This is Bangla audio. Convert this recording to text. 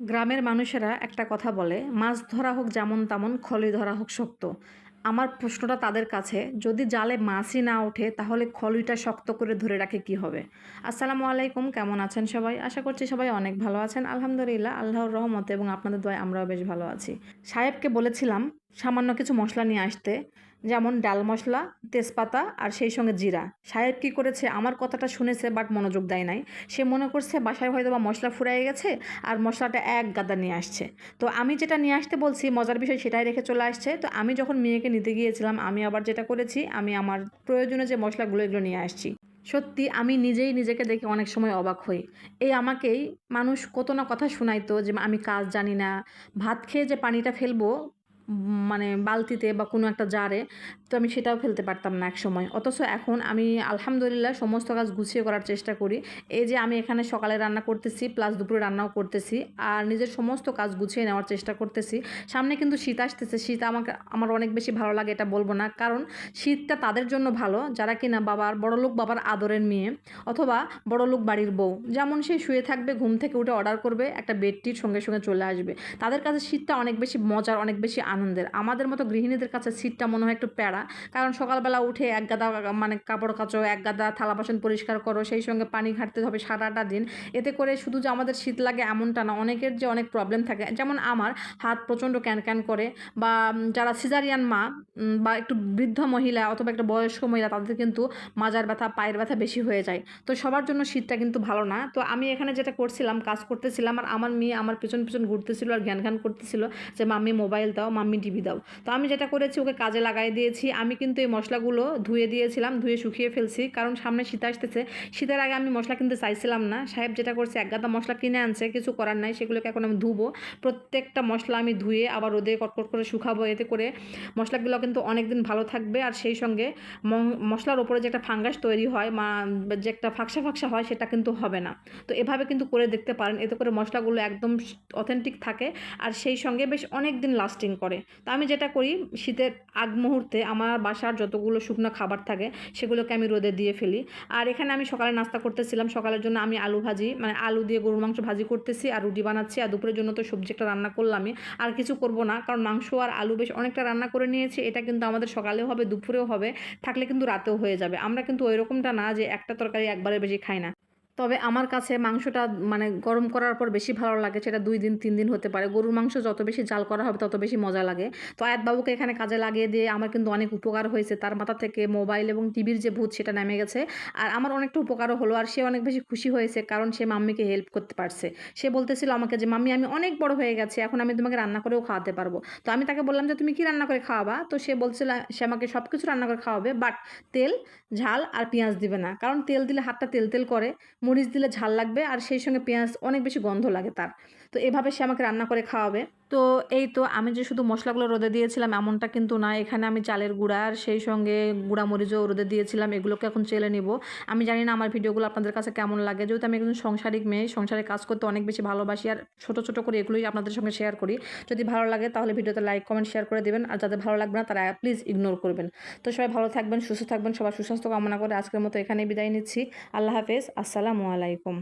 গ্রামের মানুষেরা একটা কথা বলে, মাছ ধরা হোক যেমন তেমন, খলি ধরা হোক শক্ত। আমার প্রশ্নটা তাদের কাছে, যদি জালে মাছই না ওঠে, তাহলে খলিটা শক্ত করে ধরে রাখে কি হবে? আসসালামু আলাইকুম, কেমন আছেন সবাই? আশা করছি সবাই অনেক ভালো আছেন। আলহামদুলিল্লাহ, আল্লাহর রহমতে এবং আপনাদের দয় আমরাও বেশ ভালো আছি। সাহেবকে বলেছিলাম সামান্য কিছু মশলা নিয়ে আসতে। যেমন ডাল মশলা, তেজপাতা আর সেই সঙ্গে জিরা। সাহেব কী করেছে? আমার কথাটা শুনেছে বাট মনোযোগ দেয় নাই। সে মনে করছে বাসায় হয়তো বা মশলা ফুরাই গেছে আর মশলাটা এক গাদা নিয়ে আসছে। তো আমি যেটা নিয়ে আসতে বলছি, মজার বিষয় সেটাই রেখে চলে আসছে। তো আমি যখন মেয়েকে নিতে গিয়েছিলাম, আমি আবার যেটা করেছি, আমি আমার প্রয়োজনে যে মশলাগুলো এগুলো নিয়ে আসছি। সত্যি আমি নিজেই নিজেকে দেখে অনেক সময় অবাক হই। এই আমাকেই মানুষ কত না কথা শোনাইতো যে আমি কাজ জানি না। ভাত খেয়ে যে পানিটা ফেলব মানে বালতিতে বা কোনো একটা জারে, তো আমি সেটাও ফেলতে পারতাম না এক সময় অথচ এখন আমি আলহামদুলিল্লাহ সমস্ত কাজ গুছিয়ে করার চেষ্টা করি। এই যে আমি এখানে সকালে রান্না করতেছি প্লাস দুপুরে রান্নাও করতেছি, আর নিজের সমস্ত কাজ গুছিয়ে নেওয়ার চেষ্টা করতেছি। সামনে কিন্তু শীত আসতেছে, শীত আমাকে, আমার অনেক বেশি ভালো লাগে, এটা বলব না। কারণ শীতটা তাদের জন্য ভালো, যারা কিনা বাবার, বড়লোক বাবার আদরের মেয়ে, অথবা বড়লোক বাড়ির বউ। যেমন সে শুয়ে থাকবে, ঘুম থেকে উঠে অর্ডার করবে, একটা বেডটির সঙ্গে সঙ্গে চলে আসবে। তাদের কাছে শীতটা অনেক বেশি মজার, অনেক বেশি আনন্দের। আমাদের মতো গৃহিণীদের কাছে শীতটা মনে হয় একটু প্যারা। কারণ সকালবেলা উঠে এক গাদা মানে কাপড় কাচো, এক গাদা থালা বাসন পরিষ্কার করো, সেই সঙ্গে পানি ঘাটতে হবে সারাটা দিন। এতে করে শুধু যে আমাদের শীত লাগে এমনটা না, অনেকের যে অনেক প্রবলেম থাকে। যেমন আমার, হাত প্রচণ্ড ক্যান ক্যান করে বা যারা সিজারিয়ান মা বা একটু বৃদ্ধ মহিলা অথবা একটা বয়স্ক মহিলা, তাদের কিন্তু মাজার ব্যথা, পায়ের ব্যথা বেশি হয়ে যায়। তো সবার জন্য শীতটা কিন্তু ভালো না। তো আমি এখানে যেটা করছিলাম, কাজ করতেছিলাম, আর আমার মেয়ে আমার পেছন পিছন ঘুরতেছিল আর জ্ঞান ঘ্যান করতেছিল যে, মাম্মি মোবাইল দাও। মাম্মি টিভি দাও। তো আমি যেটা করেছি, ওকে কাজে লাগাই দিয়েছি। আমি কিন্তু এই মশলাগুলো ধুয়ে দিয়েছিলাম, ধুয়ে শুকিয়ে ফেলছি। কারণ সামনে শীত আসতেছে। শীতের আগে আমি মশলা কিনতে চাইছিলাম না। সাহেব যেটা করছে, এক গাদা মশলা কিনে আনছে, কিছু করার নাই, সেগুলোকে এখন আমি ধুবো। প্রত্যেকটা মশলা আমি ধুয়ে আবার রোদে কটকট করে শুকাবো। এতে করে মশলাগুলো কিন্তু অনেক দিন ভালো থাকবে। আর সেই সঙ্গে মশলার ওপরে যে একটা ফাঙ্গাস তৈরি হয়, মা, যে একটা ফাঁকসা ফাঁকসা হয়, সেটা কিন্তু হবে না। তো এভাবে কিন্তু করে দেখতে পারেন। এতে করে মশলাগুলো একদম অথেন্টিক থাকে। আর সেই সঙ্গে বেশ অনেক দিন লাস্টিং করে। তো আমি যেটা করি, শীতের আগ মুহূর্তে আমার বাসার যতগুলো শুকনো খাবার থাকে, সেগুলোকে আমি রোদে দিয়ে ফেলি। আর এখানে আমি সকালে নাস্তা করতেছিলাম, সকালের জন্য আমি আলু ভাজি মানে আলু দিয়ে গরুর মাংস ভাজি করতেছি আর রুটি বানাচ্ছি। আর দুপুরের জন্য তো সবজি একটা রান্না করলামই। আর কিছু করব না, কারণ মাংস আর আলু বেশ অনেকটা রান্না করে নিয়েছি। এটা কিন্তু আমাদের সকালেও হবে, দুপুরেও হবে, থাকলে কিন্তু রাতেও হয়ে যাবে। আমরা কিন্তু ওই রকমটা না যে একটা তরকারি একবারে বেশি খাই না। তবে আমার কাছে মাংসটা মানে গরম করার পর বেশি ভালো লাগে, সেটা দুই দিন, তিন দিন হতে পারে। গরুর মাংস যত বেশি জাল করা হবে, তত বেশি মজা লাগে। তো আয়াতবাবুকে এখানে কাজে লাগিয়ে দিয়ে আমার কিন্তু অনেক উপকার হয়েছে। তার মাথা থেকে মোবাইল এবং টিভির যে ভূত, সেটা নেমে গেছে। আর আমার অনেকটা উপকারও হলো। আর সে অনেক বেশি খুশি হয়েছে, কারণ সে মাম্মিকে হেল্প করতে পারছে। সে বলতেছিল আমাকে যে, মাম্মি, আমি অনেক বড় হয়ে গেছে, এখন আমি তোমাকে রান্না করেও খাওয়াতে পারব। তো আমি তাকে বললাম যে, তুমি কি রান্না করে খাওয়াবা? তো সে বলছিল, সে আমাকে সব কিছু রান্না করে খাওয়াবে বাট তেল, ঝাল আর পেঁয়াজ দিবে না। কারণ তেল দিলে হাতটা তেল তেল করে। মরিচ দিলে ঝাল লাগবে আর সেই সঙ্গে পেঁয়াজ অনেক বেশি গন্ধ লাগে তার। তো এভাবে সে আমাকে রান্না করে খাওয়াবে। তো এই তো আমি যে শুধু মশলাগুলো রোদে দিয়েছিলাম এমনটা কিন্তু না। এখানে আমি চালের গুঁড়া আর সেই সঙ্গে গুঁড়া মরিচও রোদে দিয়েছিলাম। এগুলোকে এখন চেলে নিব। আমি জানি না আমার ভিডিওগুলো আপনাদের কাছে কেমন লাগে। যেহেতু আমি একজন সংসারিক মেয়ে, সংসারে কাজ করতে অনেক বেশি ভালোবাসি আর ছোটো ছোটো করে এগুলোই আপনাদের সঙ্গে শেয়ার করি। যদি ভালো লাগে তাহলে ভিডিওতে লাইক কমেন্ট শেয়ার করে দেবেন। আর যাদের ভালো লাগবে না তারা প্লিজ ইগনোর করবেন। তো সবাই ভালো থাকবেন, সুস্থ থাকবেন, সবার সুস্বাস্থ্য কামনা করে আজকের মতো এখানেই বিদায় নিচ্ছি। আল্লাহ হাফেজ। আসসালামু আলাইকুম।